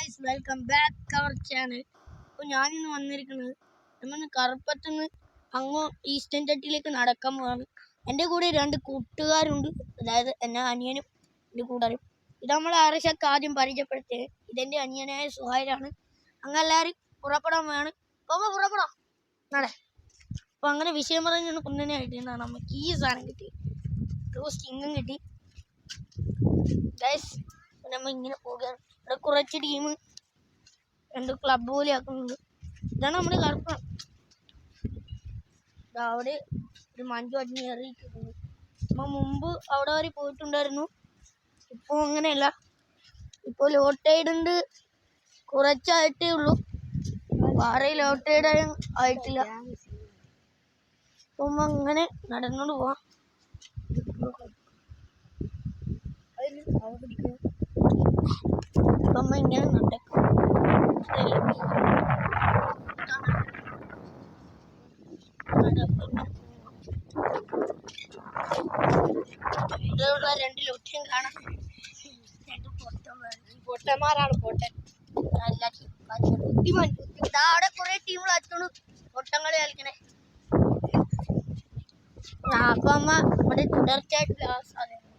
Guys welcome back to our channel അപ്പോൾ ഞാനിന്ന് വന്നിരിക്കുന്നത് നമ്മൾ കറുപ്പത്തുനിന്ന് അങ്ങോ ഈസ്റ്റേൺ ചട്ടിയിലേക്ക് നടക്കാൻ പോവാണ്. എന്റെ കൂടെ രണ്ട് കൂട്ടുകാരുണ്ട്. അതായത് എന്റെ അനിയനും എന്റെ കൂട്ടുകാരും. ഇത് നമ്മൾ ആരശക്ക് ആദ്യം പരിചയപ്പെടുത്തിയത്? ഇതെന്റെ അനിയനായ സുഹായിലാണ് അങ്ങനെ എല്ലാവരും പുറപ്പെടാൻ വേണം പോകുമ്പോൾ പുറപ്പെടാം. നടേ. അപ്പോൾ അങ്ങനെ വിഷയം പറഞ്ഞാണ് കുന്നനെ ആയിട്ടാണ് നമുക്ക് ഈ സാധനം കിട്ടി. ഇങ്ങും കിട്ടി. ഗൈസ് നമ്മ ഇങ്ങനെ പോകുകയാണ് ഇവിടെ കുറച്ച് ടീം എന്തോ ക്ലബ് പോലെ ആക്കുന്നുണ്ട് ഇതാണ് നമ്മുടെ കറുപ്പം. അവിടെ ഒരു മഞ്ജു അടിഞ്ഞേറിയിട്ടുണ്ട് നമ്മ മുമ്പ് അവിടെ വരെ പോയിട്ടുണ്ടായിരുന്നു. ഇപ്പോൾ അങ്ങനെയല്ല. ഇപ്പോൾ ലോട്ടൈഡുണ്ട് കുറച്ചായിട്ടേ ഉള്ളൂ. പാറയിൽ ലോട്ടൈഡ് ആയിട്ടില്ല. അപ്പം അങ്ങനെ നടന്നോണ്ട് പോവാം. അപ്പം ഇങ്ങനെ നടക്കും ഇതുള്ള രണ്ട് ലൊട്ടിയും കാണാം. രണ്ട് പൊട്ടന്മാരാണ്. പൊട്ടൻ. അവിടെ കുറെ ടീമുകൾ അച്ഛനു പൊട്ടങ്ങളി കളിക്കണേ. അപ്പൊ ഇവിടെ തുടർച്ചയായിട്ടുള്ള ആ സാധനം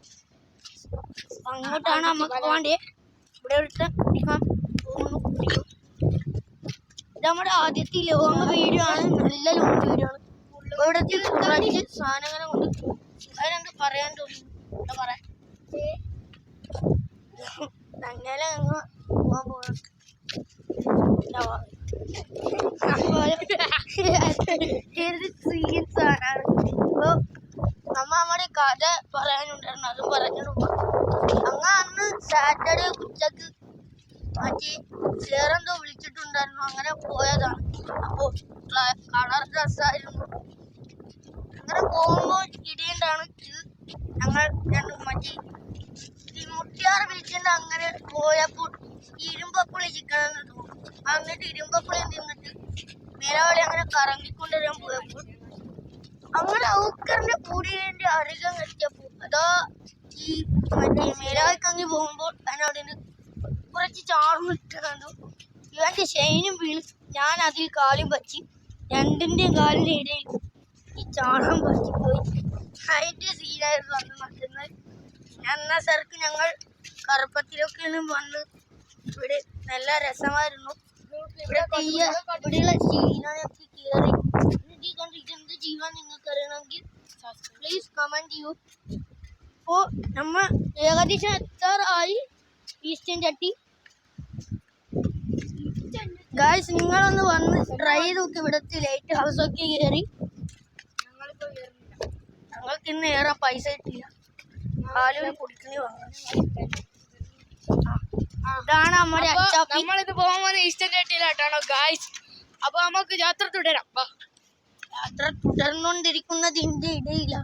അങ്ങോട്ടാണ് നമുക്ക് പോകണ്ടേ. ഇവിടെ എടുത്ത് പിടിക്കാൻ ഇത് നമ്മുടെ ആദ്യത്തെ ലോങ് വീഡിയോ ആണ്. നല്ല ലോങ് വീഡിയോ ആണ്. ഇവിടത്തെ കുറച്ച് സാധനങ്ങളെ കൊണ്ട് അതിനെന്ത് പറയാൻ തോന്നുന്നു പറയാ? അങ്ങനെ അങ്ങ് പോകാൻ പോകണം സീരിയസ് ആണ് അപ്പൊ നമ്മ നമ്മുടെ കഥ പറയാനുണ്ടായിരുന്നു. അത് പറഞ്ഞു അങ്ങ അന്ന് സാറ്റർഡേ ഉച്ചയ്ക്ക് മറ്റേ ചേറെന്തോ വിളിച്ചിട്ടുണ്ടായിരുന്നു. അങ്ങനെ പോയതാണ്. അപ്പോ കളർ ഡ്രസ്സായിരുന്നു. അങ്ങനെ പോകുമ്പോൾ ഇടിയുണ്ടാണ്. ഞങ്ങൾ രണ്ടും മറ്റേ ഈ മുട്ടിയാറ് വിളിച്ചിട്ട് അങ്ങനെ പോയപ്പോൾ ഇരുമ്പപ്പുളി ചിക്കൻ തോന്നുന്നു. എന്നിട്ട് ഇരുമ്പപ്പുളി തിന്നിട്ട് മേലാവളി അങ്ങനെ കറങ്ങിക്കൊണ്ടുവരാൻ പോയപ്പോൾ അങ്ങനെ ഔക്കറിന്റെ കൂടിയതിന്റെ അരികം എത്തിയപ്പോ അതാ ഈ മറ്റേ മേലാവിക്കങ്ങി പോകുമ്പോൾ അതിനവിടെ കുറച്ച് ചാർന്നിട്ട് കണ്ടു. ഇവന്റെ ഷെയിനും വീണ്. ഞാൻ അതിൽ കാലും പറ്റി. രണ്ടിന്റെയും കാലിന്റെ ഇടയിൽ ഈ ചാണം പറ്റി പോയി. അതിന്റെ സീനായിരുന്നു അന്ന് നടക്കുന്നത് അന്ന സ്ഥലത്ത് ഞങ്ങൾ കറുപ്പത്തിലൊക്കെ വന്ന് ഇവിടെ നല്ല രസമായിരുന്നു. ഇവിടെ തെയ്യ ഇവിടെയുള്ള ചീനൊക്കെ കയറി ഈ കണ്ടിട്ട് എന്ത് ജീവൻ നിങ്ങൾക്ക് അറിയണമെങ്കിൽ പ്ലീസ് കമന്റ് ചെയ്യൂ അപ്പോ നമ്മ ഏകദേശം ആയി ഈസ്റ്റേൺ ചട്ടി ഗായ്സ് നിങ്ങളൊന്ന് വന്ന് ട്രൈ ചെയ്ത് നോക്കി. ഇവിടുത്തെ ലൈറ്റ് ഹൗസ് ഒക്കെ കയറി ഞങ്ങൾക്ക് ഇന്ന് ഏറെ പൈസ കിട്ടില്ല ആലുവിന് കുടിക്കണി ഇതാണ് നമ്മുടെ നമ്മളിത് പോകാൻ പോകുന്ന ഈസ്റ്റേൺ ചട്ടിയിലായിട്ടാണോ ഗായ്സ് അപ്പൊ നമുക്ക് യാത്ര തുടരാം. യാത്ര തുടർന്നുകൊണ്ടിരിക്കുന്നതിന്റെ ഇടയില.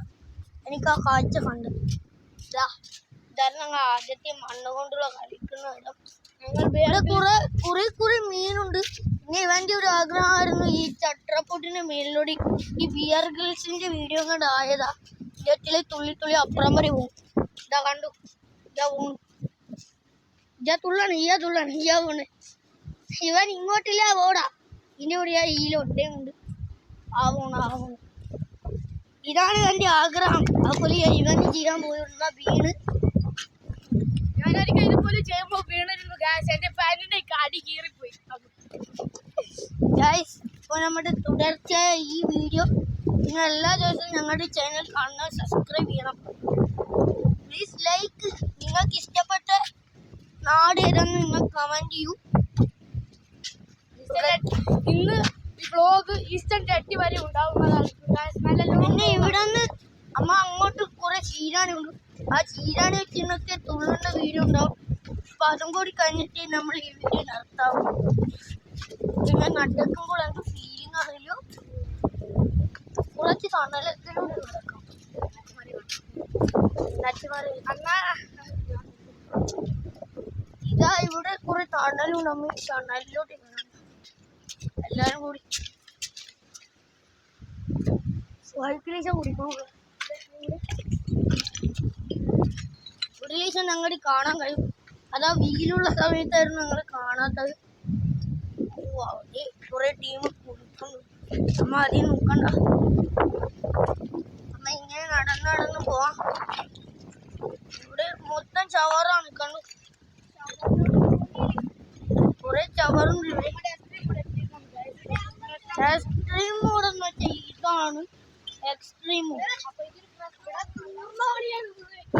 എനിക്ക് ആ കാഴ്ച കണ്ടത് ഇതാ ഇതാണ് ഞങ്ങൾ ആദ്യത്തെ മണ്ണ് കൊണ്ടുള്ള കളിക്കുന്ന ഇടം. വേറെ കുറെ കുറെ കുറെ മീനുണ്ട്. പിന്നെ ഇവന്റെ ഒരു ആഗ്രഹമായിരുന്നു ഈ ചട്ടപ്പൊട്ടിന്റെ മേലിലൂടെ ഈ ബിയർ ഗേൾസിന്റെ വീഡിയോ കണ്ട് ആയതാ. ഇതത്തിലെ തുള്ളി തുള്ളി അപ്പുറം വരെ പോകും ഇതാ കണ്ടു. ഇതാ പോണു ഇതാ തുള്ളാണ് ഇയാ തുള്ളാണ് ഇയാ പോണ് ഇവൻ ഇങ്ങോട്ടില്ല പോടാ ഇതിന്റെ കൂടെ ഈ പോണ ആ പോണ് ഇതാണ് എന്റെ ആഗ്രഹം. അപ്പോൾ ഇവന് ചെയ്യാൻ പോയിരുന്ന വീണ് ഞാനൊരിക്കൽ ഇതുപോലെ ചെയ്യുമ്പോ വീണിരുന്നു ഗായ്സ് എന്റെ പാന്റിന്റെ അടി കീറിപ്പോയി. ഗൈസ് ഇപ്പോൾ നമ്മുടെ തുടർച്ചയായ ഈ വീഡിയോ നിങ്ങൾ എല്ലാ ദിവസവും ഞങ്ങളുടെ ചാനൽ കാണുന്ന സബ്സ്ക്രൈബ് ചെയ്യണം. പ്ലീസ് ലൈക്ക് നിങ്ങൾക്ക് ഇഷ്ടപ്പെട്ട നാട് ഏതെന്ന് നിങ്ങൾ കമന്റ് ചെയ്യൂ. ഇന്ന് ഈ വ്ലോഗ് ഈസ്റ്റേൺ ചട്ടി വരെ ഉണ്ടാവുന്നതാണ് ഗായ്സ് പിന്നെ ഇവിടെ നിന്ന് അമ്മ അങ്ങോട്ട് കുറേ ഉണ്ട് ആ ചീരാനെ ചീനൊക്കെ തുള്ളുന്ന വീഡിയോ ഉണ്ടാവും. അപ്പൊ അതും കൂടി കഴിഞ്ഞിട്ട് നമ്മൾ ഈ വീഡിയോ നടത്താവും പിന്നെ നടക്കുമ്പോൾ അതിന്റെ ഫീലിംഗ് അറിയോ കുറച്ച് തണലത്തിലൂടെ നടക്കാം. ഇതാ ഇവിടെ കുറെ തണലും നമ്മൾ തണലിലോട്ട്. എല്ലാരും കൂടി. സ്വൽപ്പിലേശം കുടിക്കണം? ഒരു ഞങ്ങൾ കാണാൻ കഴിയും. അതാ വീലുള്ള സമയത്തായിരുന്നു ഞങ്ങൾ കാണാത്തത്. അവിടെ കുറെ ടീം കുളിക്കുന്നു അമ്മ ആദ്യം നോക്കണ്ട. അമ്മ ഇങ്ങനെ നടന്ന് നടന്ന് പോവാം. ഇവിടെ മൊത്തം ചവറാണ് കണ്ടു കുറെ ചവറുണ്ട് എക്സ്ട്രീം മോഡ് വെച്ചാൽ ഇതാണ് എക്സ്ട്രീം മോഡ്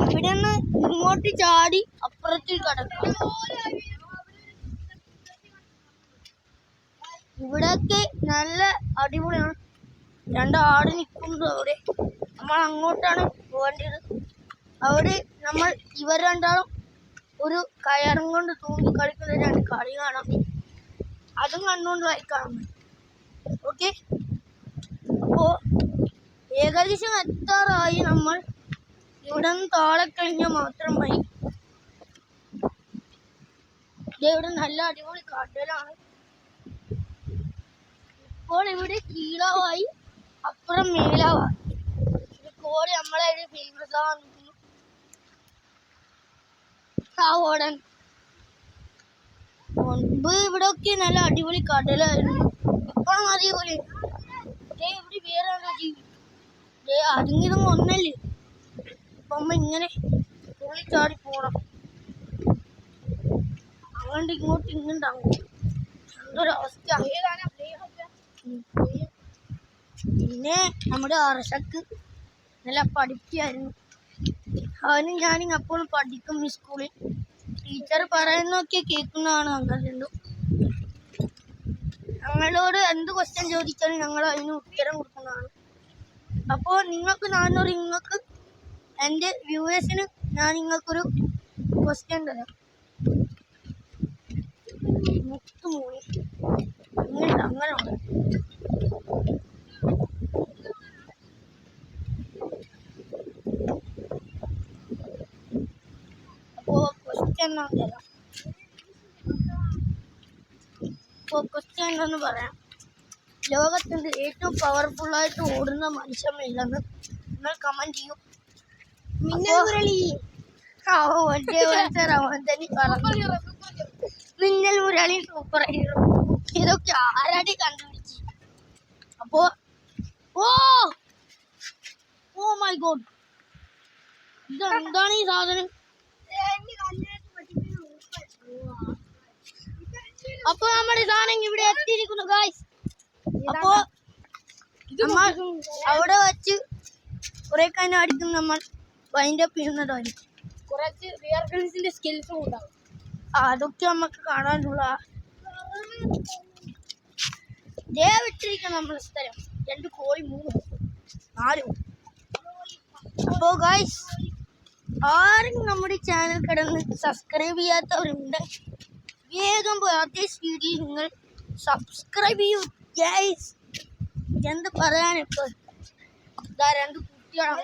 ഇവിടെ നിന്ന് ഇങ്ങോട്ട് ചാടി അപ്പുറത്തേക്ക് കടക്കാം. ഇവിടെയൊക്കെ നല്ല അടിപൊളിയാണ്. രണ്ട് ആട് നിൽക്കുന്നത് അവിടെ. നമ്മൾ അങ്ങോട്ടാണ് പോകേണ്ടത്. അവിടെ നമ്മൾ ഇവർ രണ്ടാളും ഒരു കയറും കൊണ്ട് തൂങ്ങി കളിക്കുന്ന രണ്ട് കളി കാണാം. അതും കണ്ടുകൊണ്ട് വായിക്കാം ഓക്കെ അപ്പോൾ ഏകദേശം എത്താറായി നമ്മൾ. ഇവിടെ നിന്ന് താഴെ കഴിഞ്ഞാൽ മാത്രം മതി. ഇവിടെ നല്ല അടിപൊളി കടലാണ് ഇപ്പോൾ ഇവിടെ കീഴാവായി അപ്പുറം മേലാവായി. കോടി നമ്മളെ ഒരു ഫേമസ് ആണ്. ആ മുൻപ് ഇവിടെ ഒക്കെ നല്ല അടിപൊളി കടലായിരുന്നു ഇപ്പോഴും അതേപോലെ. ഇവിടെ വേറെ ആരോ ജീവി ദേ അതിങ്ങിതും ഒന്നല്ലേ? അമ്മ ഇങ്ങനെ തുള്ളി ചാടി പോണം. അങ്ങോട്ട് ഇങ്ങോട്ട് ഇങ്ങോട്ട് അങ്ങോട്ട് എന്തൊരവസ്ഥ. പിന്നെ നമ്മുടെ അർഷക്ക് നല്ല പഠിക്കായിരുന്നു അവനും ഞാനും അപ്പോഴും പഠിക്കും ഈ സ്കൂളിൽ. ടീച്ചർ പറയുന്നൊക്കെ കേൾക്കുന്നതാണ് ഞങ്ങളുണ്ട് ഞങ്ങളോട് എന്ത് ക്വസ്റ്റ്യൻ ചോദിച്ചാലും ഞങ്ങൾ അതിന് ഉത്തരം കൊടുക്കുന്നതാണ്. അപ്പോൾ നിങ്ങൾക്ക് നാനൂറ് നിങ്ങൾക്ക് എന്റെ വ്യൂവേഴ്സിന് ഞാൻ നിങ്ങൾക്കൊരു ക്വസ്റ്റ്യൻ തരാം. മുത്തു ഇങ്ങനെ അങ്ങനെ അപ്പോൾ ക്വസ്റ്റ്യൻ ഞാൻ തരാം. അപ്പോൾ ക്വസ്റ്റ്യൻ എന്താണെന്ന് പറയാം. ലോകത്തിന്റെ ഏറ്റവും പവർഫുള്ളായിട്ട് ഓടുന്ന മനുഷ്യൻ ഇല്ലെന്ന് നിങ്ങൾ കമന്റ് ചെയ്യൂ. മിന്നൽ മുരളി. സൂപ്പർ ഹീറോ ഇതൊക്കെ ആരാടി കണ്ടുപിടിച്ച്? അപ്പോ ഓ ഓ മൈ ഗോഡ് ഇത് എന്താണ് ഈ സാധനം? അപ്പൊ നമ്മുടെ സാധനം ഇവിടെ എത്തിയിരിക്കുന്നു ഗായ്സ് അപ്പോ നമ്മൾ അവിടെ വെച്ച് കുറെ കാണാടിക്കുന്നു അടിക്കും നമ്മൾ. വൈൻഡ് അപ്പ് ചെയ്യുന്നതായിരിക്കും കുറച്ച് റിയർ ഗൺസിന്റെ സ്കിൽസും ഉണ്ടാവും അതൊക്കെ നമുക്ക് കാണാനുള്ള ദേ വിട്ടിരിക്കണം നമ്മുടെ സ്ഥലം. രണ്ട് കോഴി മൂന്ന് നാലും അപ്പോ ഗായ്സ് ആരും നമ്മുടെ ചാനൽ കിടന്ന് സബ്സ്ക്രൈബ് ചെയ്യാത്തവരുണ്ട്. വേഗം പോയി അതേ സ്പീഡിൽ നിങ്ങൾ സബ്സ്ക്രൈബ് ചെയ്യൂ. ഗൈസ് എന്ത് പറയാനിപ്പോ? ഇതാ രണ്ട് കുട്ടികളാണ്.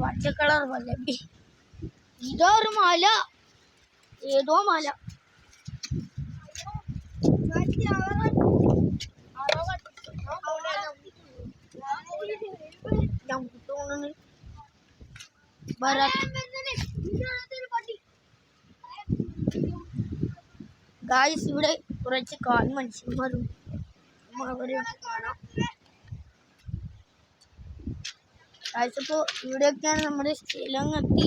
പച്ച കളർ വല്ലി ഇതാ മല. ഏതോ മല. ഗായ്സ് ഇവിടെ കുറച്ച് കാൽ മനുഷ്യന്മാരും അവരെ കാണാം ഇപ്പോൾ ഇവിടെയൊക്കെയാണ് നമ്മുടെ സ്ഥലം കെട്ടി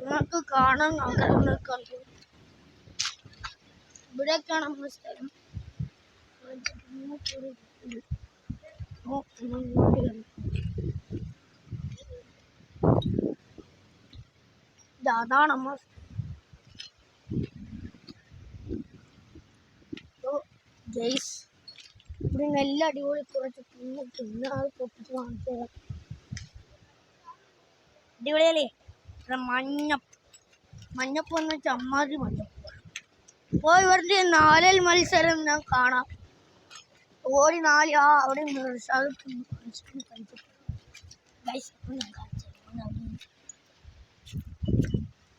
നിങ്ങൾക്ക് കാണാൻ ആഗ്രഹങ്ങൾ കണ്ടു. ഇവിടെയൊക്കെയാണ് നമ്മുടെ സ്ഥലം. അതാണ് നമ്മൾ ജയ്സ് ഇവിടെ നല്ല അടിപൊളി കുറച്ച് പിന്നെ അത് പൊട്ടിച്ച് തരാം. അടിപൊളിയല്ലേ? മഞ്ഞ മഞ്ഞപ്പ് എന്ന് വെച്ചാൽ അമ്മാതി മഞ്ഞപ്പ് അപ്പോൾ ഇവരുടെ നാലൽ മത്സരം ഞാൻ കാണാം. ഓടി നാല് ആ അവിടെ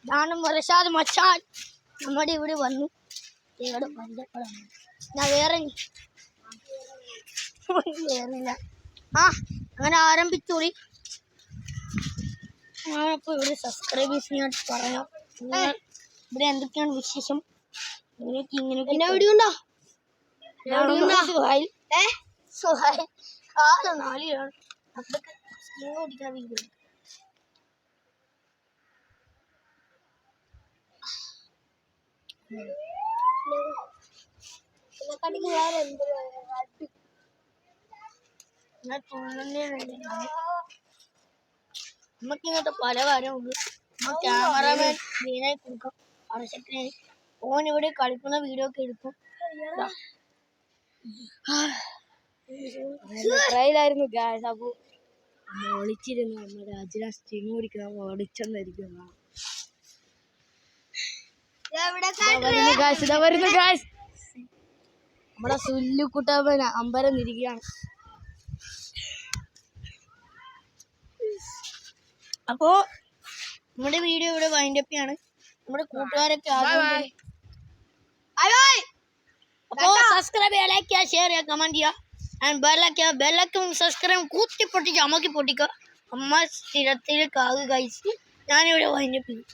ഇതാണ് മുറഷാദ് മച്ചാൻ. നമ്മുടെ ഇവിടെ വന്നു. ഇവിടെ മഞ്ഞപ്പടം ഞാൻ വേറെ വേറില്ല ആ അങ്ങനെ ആരംഭിച്ചോളി. ഞാനപ്പോൾ ഇവിടെ സബ്സ്ക്രൈബേഴ്സിനെ ഞാൻ പറയാം. ഇവിടെ എന്തൊക്കെയാണ് വിശേഷം? ഇങ്ങനെയൊക്കെ ഇങ്ങനെയൊക്കെ എന്നെ വീടിയുണ്ടോ ഞാനൊന്ന് സുഹായിൽ ഏ? സുഹായിൽ നാലിലാണ് അതൊക്കെ ഓടിക്കാൻ വേറെ നമുക്ക് ഇങ്ങനത്തെ പല കാര്യമുണ്ട് നമ്മൾ ക്യാമറമാൻ മെയിനായി കൊടുക്കാം. ആവശ്യത്തിന് ഓൻ ഇവിടെ കളിക്കുന്ന വീഡിയോ ഒക്കെ എടുക്കും. ട്രയലായിരുന്നു ഗായ്സ് അപ്പോൾ ഒളിച്ചിരുന്നു. സ്റ്റിങ് ഒളിച്ചെന്നായിരിക്കും വരുന്നു നമ്മുടെ അമ്പരം നിരിക്കുകയാണ് അപ്പോ നമ്മുടെ വീഡിയോ ഇവിടെ വൈൻഡ് അപ്പ് ആണ് നമ്മുടെ കൂട്ടുകാരൊക്കെ അപ്പോ സബ്സ്ക്രൈബ് ചെയ്യുക ലൈക്ക് ചെയ്യുക ഷെയർ ചെയ്യുക കമന്റ് ചെയ്യുക ആൻഡ് ബെല്ലൊക്കെ ബെല്ലൊക്കെ സബ്സ്ക്രൈബ് കൂട്ടി പൊട്ടിച്ച് അമ്മയ്ക്ക് പൊട്ടിക്കുക അമ്മ സ്ഥിരത്തിൽ കാവ് കഴിച്ച് ഞാനിവിടെ വൈൻഡപ്പ് ചെയ്യും.